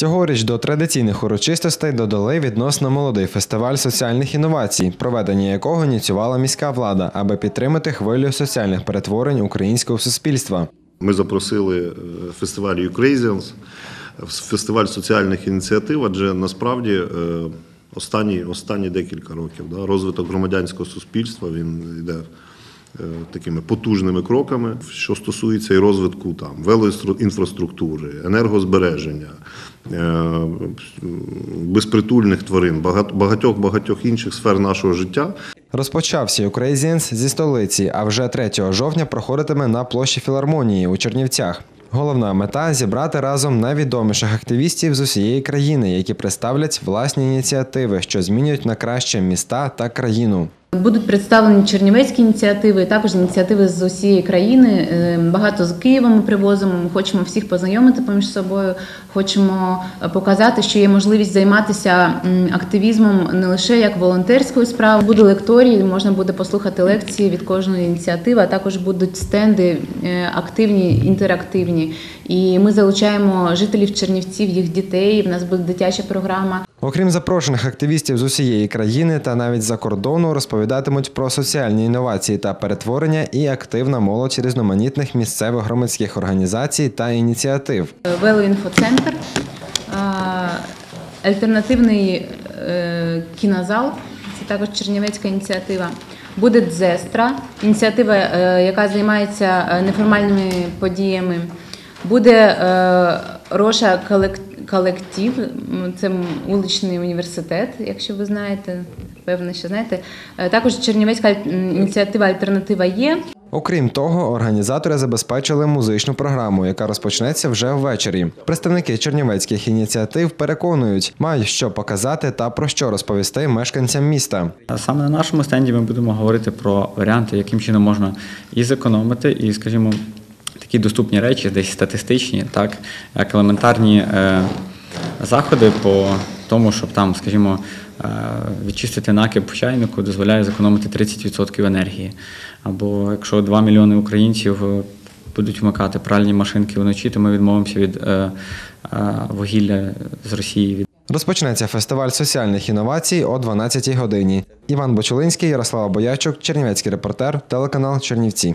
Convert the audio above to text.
Цьогоріч до традиційних урочистостей додали відносно молодий фестиваль соціальних інновацій, проведення якого ініціювала міська влада, аби підтримати хвилю соціальних перетворень українського суспільства. Ми запросили е, фестиваль Ukrasians, фестиваль соціальних ініціатив, адже насправді е, останні, останні декілька років да, розвиток громадянського суспільства він йде е, такими потужними кроками, що стосується і розвитку там велоінфраструктури, енергозбереження, е, безпритульних тварин, багат- багатьох багатьох інших сфер нашого життя. Розпочався Ukrazians зі столиці, а вже 3 жовтня проходитиме на площі філармонії у Чернівцях. Головна мета зібрати разом найвідоміших активістів з усієї країни, які представлять власні ініціативи, що змінюють на краще міста та країну. Будуть представлені чернівецькі ініціативи, також ініціативи з усієї країни. Е, Багато з Києва ми привозимо. Ми хочемо всіх познайомити поміж собою. Хочемо е, показати, що є можливість займатися активізмом не лише як волонтерською справою. Буде лекторії, можна буде послухати лекції від кожної ініціативи, а також будуть стенди е, активні, інтерактивні. І ми залучаємо жителів Чернівців, їх дітей. В нас буде дитяча програма. Окрім запрошених активістів з усієї країни та навіть за кордону розповідатимуть про соціальні інновації та перетворення і активна молодь різноманітних місцевих громадських організацій та ініціатив. Велоінфоцентр, альтернативний е, кінозал, це також чернівецька ініціатива. Буде Дзестра, ініціатива, е, яка займається е, неформальними подіями. Буде Роша колек- колектив, це вуличний університет, якщо ви знаєте, певно, що знаєте. Е, Також Чернівецька ініціатива Альтернатива є. Окрім того, організатори забезпечили музичну програму, яка розпочнеться вже ввечері. Представники чернівецьких ініціатив переконують, мають що показати та про що розповісти мешканцям міста. Саме на нашому стенді ми будемо говорити про варіанти, яким чином можна і зекономити, і, скажімо, такі доступні речі, десь статистичні, так, як елементарні е, заходи по тому, щоб там, скажімо, е, відчистити накип чайнику дозволяє зекономити 30% енергії. Або якщо 2 мільйони українців е, будуть вмикати пральні машинки вночі, то ми відмовимося від вугілля з Росії. Розпочнеться фестиваль соціальних інновацій о 12-й годині. Іван Бочулинський, Ярослава Боячук, Чернівецький репортер, телеканал Чернівці.